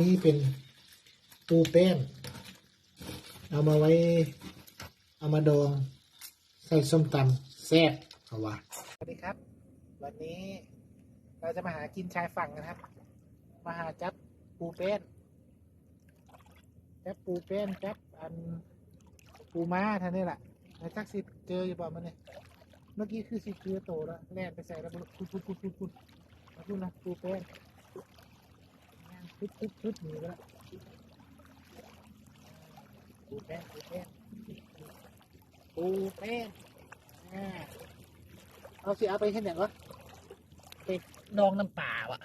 นี่เป็นปูแป้นเอามาไว้ เอามาดองใส่ส้มตำแซ่บเขาว่าสวัสดีครับ วันนี้เราจะมาหากินชายฝั่งนะครับ มาหาจับปูแป้นจับปูแป้นจับอันปูม้าท่านนี่แหละไอ้ทักสิเจออยู่บ่มันเนี่ยเมื่อกี้คือสิเจอโตแล้วแล่นไปใส่แล้วคุณคุณคุณคุณคุณมาดูนะปูแป้น ชุดชุดชุดหนีไปแล้วปูแป้นปูแป้นปูแป้นอ่าเอาสิเอาไปแค่ไหนวะไปดองน้ำป่าวะ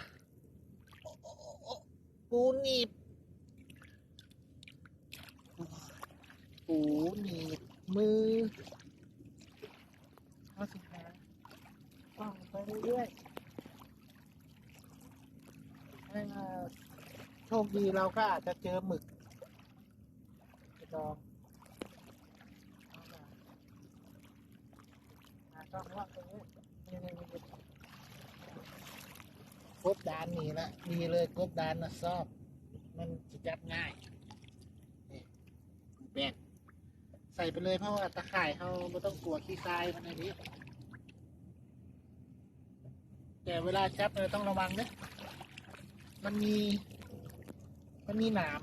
ปูหนีบปูหนีบมือเอาสิหาต้องไปเรื่อยๆให้มา โชคดีเราก็อาจจะเจอหมึกไปดองเอาล่ะหาช่องว่าตรงนี้กบดานนี่ละดีเลยกบดานนะชอบ มันจะจับง่ายนี่แบกใส่ไปเลยเพราะว่าตะข่ายเขาไม่ต้องกลัวขี้ทรายมันในนี้แต่เวลาจับเราต้องระวังนะมันมี มันมีหนาม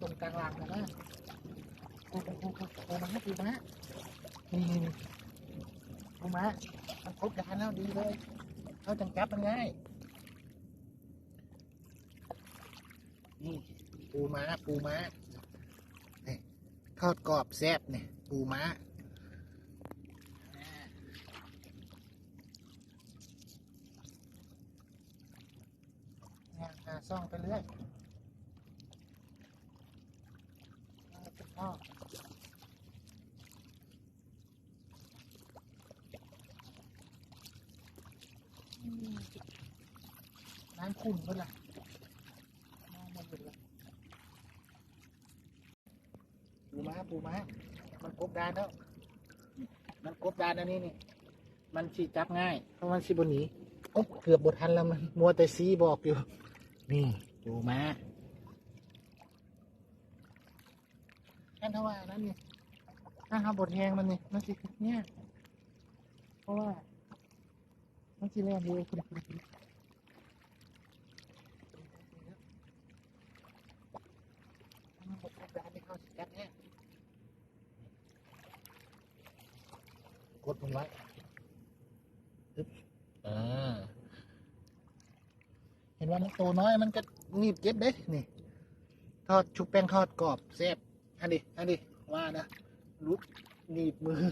ตรงกลางหลังนะนะโอ้โหโอ้โหโอ้โหมาดูมานี่นี่นี่ดูมามันครบการแล้วดีเลยเขาจังจับมันง่ายนี่ปูม้าปูม้านี่ทอดกรอบแซ่บเนี่ยปูม้าอ่าหาซ่องไปเรื่อยเอาไปทอดอืม น้ำขุ่นเพื่อนล่ะน้ำมันหมดเลยปูม้าปูม้ามันกบดานแล้ว มันกบดานอันนี้นี่ มันสีจับง่าย เพราะมันสีบนหนีโอ้เกือบบทันแล้วมันมัวแต่ซีบอกอยู่ นี่ปูม้าอันเท่าว่านั่นนี่ถ้าทำบทแหงมันนี่มันสิเนี่ยเพราะว่า มันสิแรงอยู่คุณคุณคุณมันบทกดานนี่เขาสิจับแน่กดมันไว้ปึ๊บอ่า เห็นว่ามันโตน้อยมันก็หนีบเก็บเด้นี่ ทอดชุบแป้งทอดกรอบแซ่บอันดิอันดิว่านะลุกหนีบมือ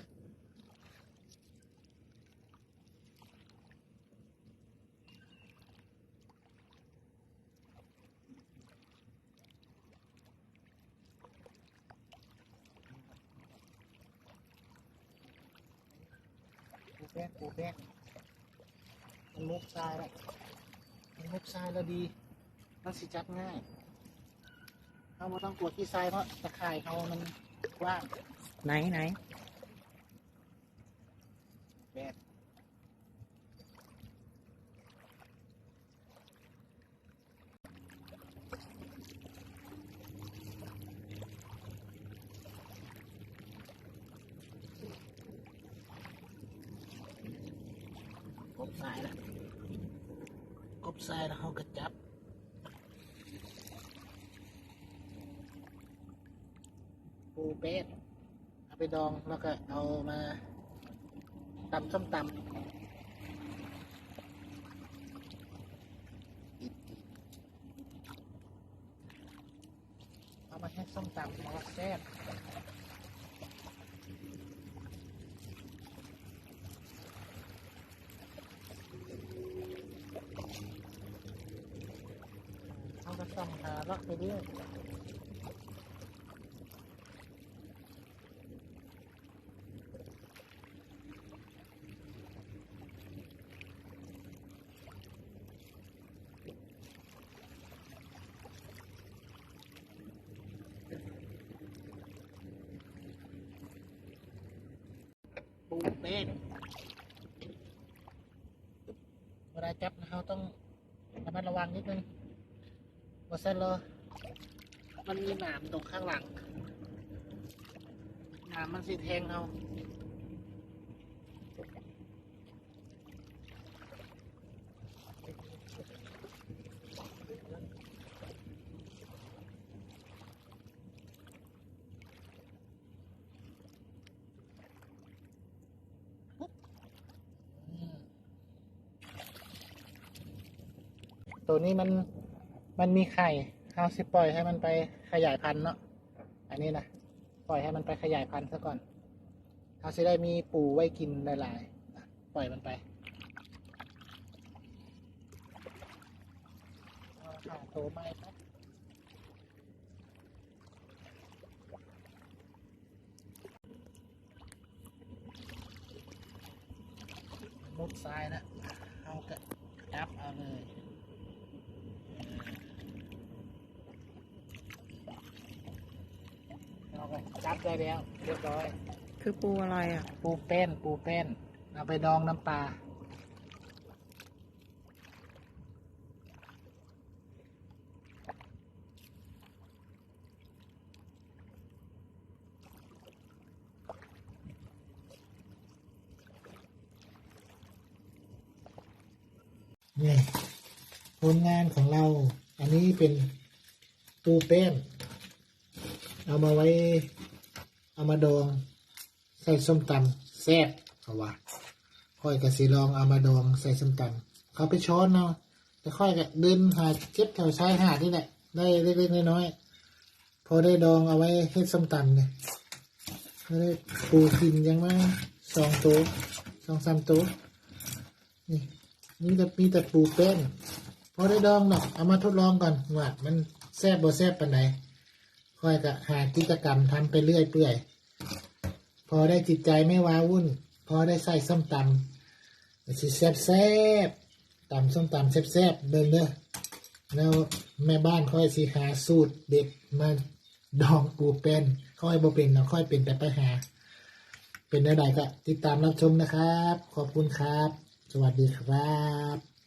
แป้งปูแป้งมันมุกทรายแล้วมันมุกทรายแล้วดีมันสิจับง่ายเราไม่ต้องกลัวขี้ทรายเพราะตะข่ายเขามันกว้างไหนไหนแป้ง กบทรายแล้วกบทรายแล้วเขาก็จับปูเป็ดเอาไปดองแล้วก็เอามาตำส้มตำเอามาให้ส้มตำมาแซ่บ เอากระซ่อมหาล็อกไปเรื่อยปูเป็ดเวลาจับนะเขาต้องระมัดระวังนิดนึง ว่าเส้นเลยมันมีหนามตรงข้างหลังหนามมันสิแทงเอาตัวนี้มัน มันมีไข่เอาสิปล่อยให้มันไปขยายพันธุ์เนาะ อันนี้นะ ปล่อยให้มันไปขยายพันธุ์ซะก่อน เอาสิได้มีปูไว้กินหลายๆ ปล่อยมันไปเอาโตวใหม่ครับมุดซ้ายนะ เอากระจับเอาเลย เอา ไปจับได้แล้วเรียบร้อย คือปูอะไรอะ ปูเป้นปูเป้นเอาไปดองน้ำปลานี่ผลงานของเรา อันนี้เป็นปูเป้น เอามาไว้ เอามาดองใส่ส้มตำแซ่บเขาว่าค่อยกับสีลองเอามาดองใส่ส้มตำเขาไปช้อนเนาะแต่ค่อยกับเดินหาเก็บแถวชายหาดนี่แหละได้เล็กๆน้อยๆพอได้ดองเอาไว้ให้ส้มตำเนี่ยก็ได้ปูกินยังมาสองโตัวสองสามโตัวนี่นี่แต่มีแต่ปูเป็นพอได้ดองเนาะเอามาทดลองก่อนว่ามันแซ่บบ่แซ่บปานไหน ค่อยกับหากิจกรรมทำไปเรื่อยเปื่อยพอได้จิตใจไม่ว้าวุ่น พอได้ใส่ส้มตำสิแซ่บแซ่บตำส้มตำแซ่บแซ่บๆเดินเด้อแล้วแม่บ้านค่อยสิหาสูตรเด็ดมาดองปูเป็นค่อยบ่เป็นเนาะค่อยเป็นแต่ไปหา เป็นได้ใดก็ติดตามรับชมนะครับ ขอบคุณครับ สวัสดีครับ